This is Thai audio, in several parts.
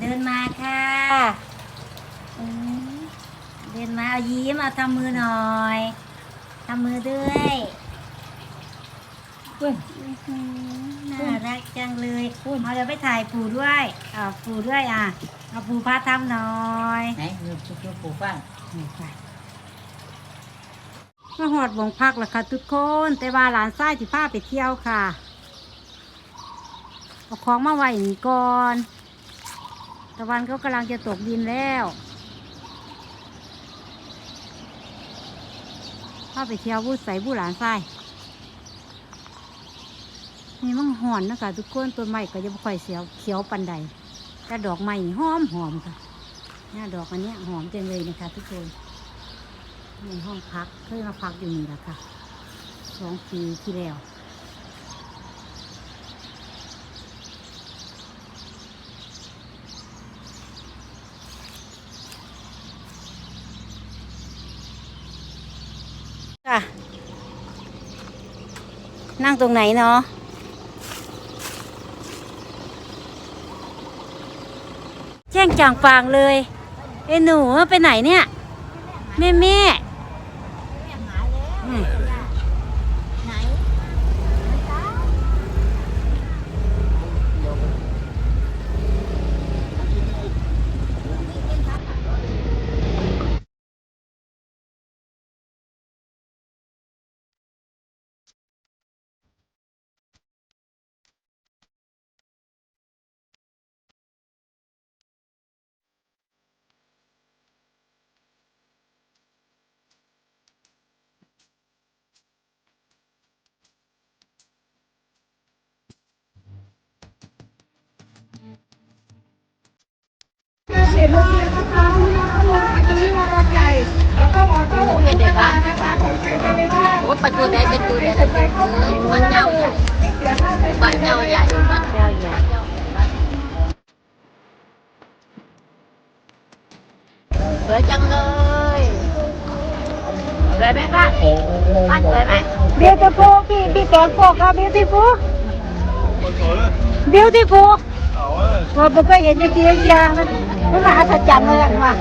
เดินมาค่ะอืมเดินมาเอายิ้มเอาทำมือหน่อยทำมือด้วยอื้อหือน่ารักจังเลยเอาเดี๋ยวไปถ่ายปู่ด้วยเอาปู่ด้วยอะเอาปู่พาทำหน่อยไหนดูดูปูฟังนี่ค่ะมาหอดวงพักแล้วค่ะทุกคน แต่ว่าหลานไส้สิพาไปเที่ยวค่ะ เอาของมาไว้นี่ก่อน ตะวันก็กำลังจะตกดินแล้วพาไปเที่ยวบูใส่บูหลานไส้นี่มันหอนนะคะทุกคนต้นไม้ก็จะค่อยเสียวเขียวปันใดแต่ดอกไม้นี่หอมหอมค่ะหน้าดอกอันนี้หอมจังเลยนะคะทุกคนในห้องพักเคยมาพักอยู่นี่แหละค่ะสองปีที่แล้ว ค่ะ นั่งตรงไหนเนาะแจ้งจางฟางเลยไอ้หนูไปไหนเนี่ย แม่แม่ โอ้ประตูแดงประตูแดงมันเงาใหญ่มันเงาใหญ่มันแก้วใหญ่สวยจังเลยสวยไหมคะบ้านสวยไหม beautiful พี่พี่แกงโปกค่ะ beautiful ว่าไม่เคยเห็นจริงยางมันมันมหัศจรรย์เลยอะว่ะ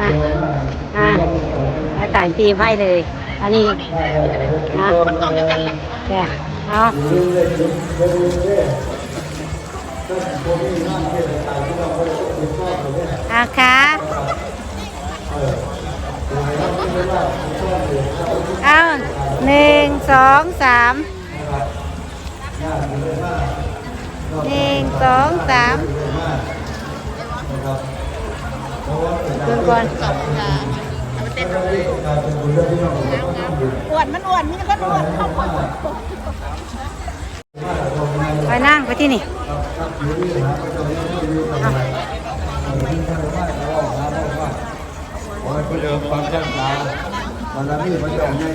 นะอะแล้วถ่ายทีมให้เลย อันนี้นะแกเอาอาค่ะเอาหนึ่งสองสามหนึ่งสองสามเดินก่อน อ้วนมันอวนมีก็อวนเข้าคนไปนั่งไปที่นี่เอาเดิมความช่างตาวันละนี่มันจะให้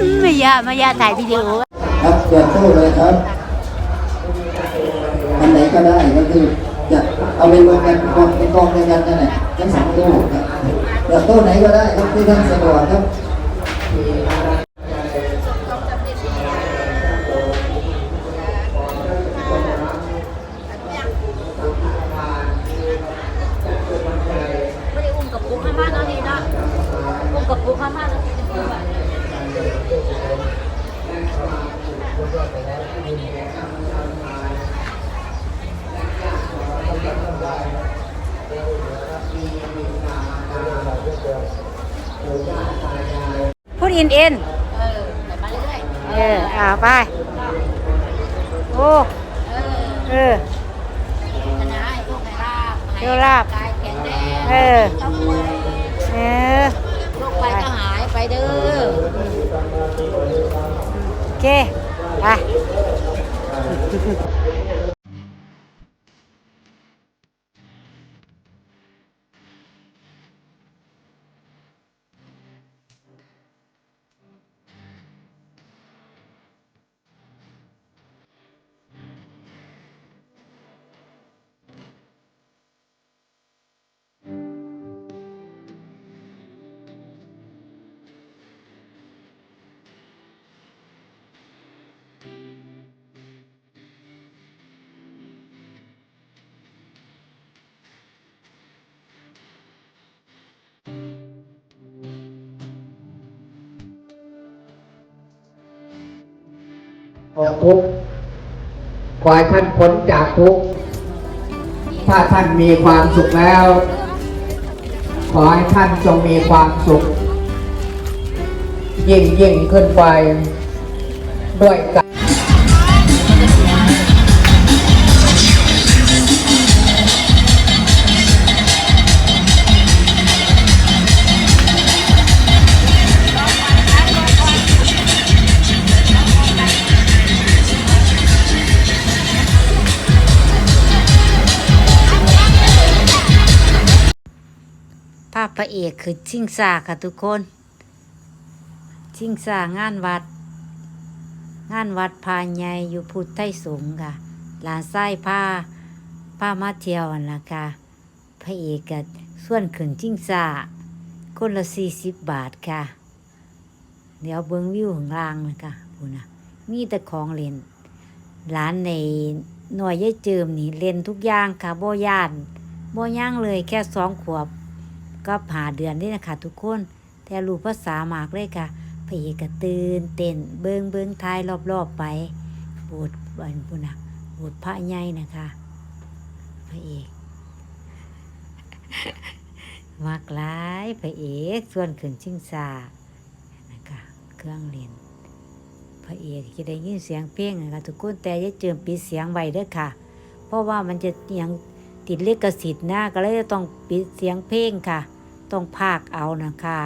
อืมไม่ยาม่ยาถ่ายวิดีโอครับเปิดตู้เลยครับอันไหนก็ได้ก็คือ จะเอาไปรวมกันกองเป็นกองเดียวกันนั่นแหละทั้งสองตู้ครับเปิดตู้ไหนก็ได้ครับที่ท่านสะดวกครับ ได้อุ้มกับปุ๊กข้ามบ้านาะนี่เนาะอุ้มกับปุ๊กข้ามบ้านแล้วจะพูดอินเอ็นเออแต่มาเรื่อยเอออ่าไปโอ้เออเออชนะให้พวกในลาบเที่ยวลาบกายแข็งแรงเออเออโรคภัยก็หายไปเด้อโอเคไป ออกทุกข์ขอให้ท่านพ้นจากทุกข์ถ้าท่านมีความสุขแล้ว ขอให้ท่านจงมีความสุข ยิ่งยิ่งขึ้นไปด้วยกัน ภาพพระเอกคือชิงซาค่ะทุกคน ชิงซางานวัด งานวัดพาใหญ่อยู่พุทธไทยสงค่ะ หลานไส้ผ้าผ้ามาเที่ยวนั่นล่ะค่ะพระเอกกับส่วนขึ้นชิงซาคนละสี่สิบบาทค่ะ เดี๋ยวเบิ้งวิวข้างล่างนะคะพูนะมีแต่ของเล่นหลานในหน่วยยายเจิมนี่เล่นทุกอย่างค่ะบ่ย่านบ่ย่างเลยแค่สองขวบ ก็ผ่าเดือนนี่นะคะ ทุกคน แต่รู้ภาษามากเลยค่ะพระเอกก็ตื่นเต้นเบิงเบิงทายรอบๆไปบสถ์บันพุนะบสถ์พระใหญ่นะคะพระเอกมากหลายพระเอกส่วนขึ้นชิงซานะคะเครื่องเล่นพระเอกจะได้ยินเสียงเพลงนะคะทุกคนแต่อย่าเจิมปิดเสียงไว้เด้อค่ะ เพราะว่ามันจะยังติดเลิขสิทธิ์นะก็เลยต้องปิดเสียงเพลงค่ะ ต้องพากเอานะคะ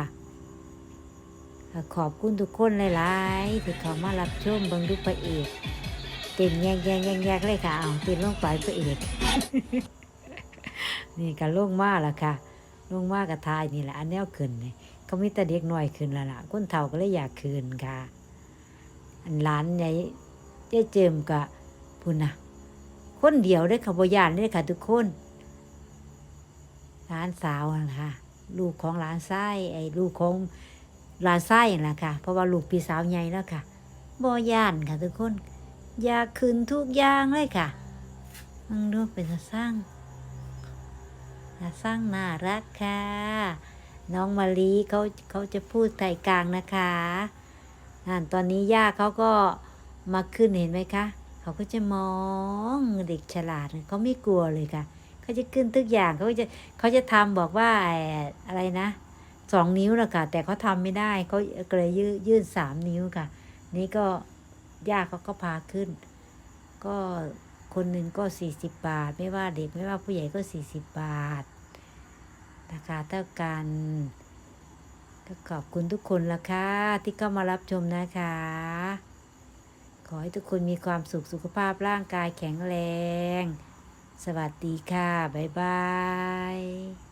ขอบคุณทุกคนหลายๆที่เขามารับชมเบิ่งดูพระเอกเต้นแยงแยงแยงแยงเลยค่ะเอาเต้นลงไปพระเอกนี่ก็ลงมาแล้วค่ะลงมากับทายนี่แหละอันแนวขึ้นนี่เขามีแต่เด็กหน้อยขึ้นแล้วล่ะคนเฒ่าก็เลยอยากขึ้นค่ะ อันหลานใหญ่เจ๊เจิมกับพุ่นนะคนเดียวได้อค่ะบยานได้ค่ะทุกคนหลานสาวนะค่ะ ลูกของหลานไส้ไอ้ลูกของหลานไส้นั่นแหละค่ะ เพราะว่าลูกพี่สาวใหญ่แล้วค่ะบย่านค่ะทุกคนอยากขึ้นทุกอย่างเลยค่ะมึงดูเป็นสร้างสร้างน่ารักค่ะ น้องมาลีเขาเขาจะพูดไทยกลางนะคะอ่านตอนนี้ย่าเขาก็มาขึ้นเห็นไหมคะ เขาก็จะมองเด็กฉลาดเขาไม่กลัวเลยค่ะ เขาจะขึ้นทุกอย่างเขาจะเขาจะทำบอกว่าอะไรนะสองนิ้วนะค่ะ แต่เขาทำไม่ได้เขาก็เลยยืยื่นสามนิ้วค่ะ นี่ก็ย่าเขาก็พาขึ้น ก็คนหนึ่งก็สี่สิบบาท ไม่ว่าเด็กไม่ว่าผู้ใหญ่ก็สี่สิบบาทราคาเท่ากันก็ขอบคุณทุกคนละค่ะที่เข้ามารับชมนะคะ ขอให้ทุกคนมีความสุขสุขภาพร่างกายแข็งแรง สวัสดีค่ะ บ๊ายบาย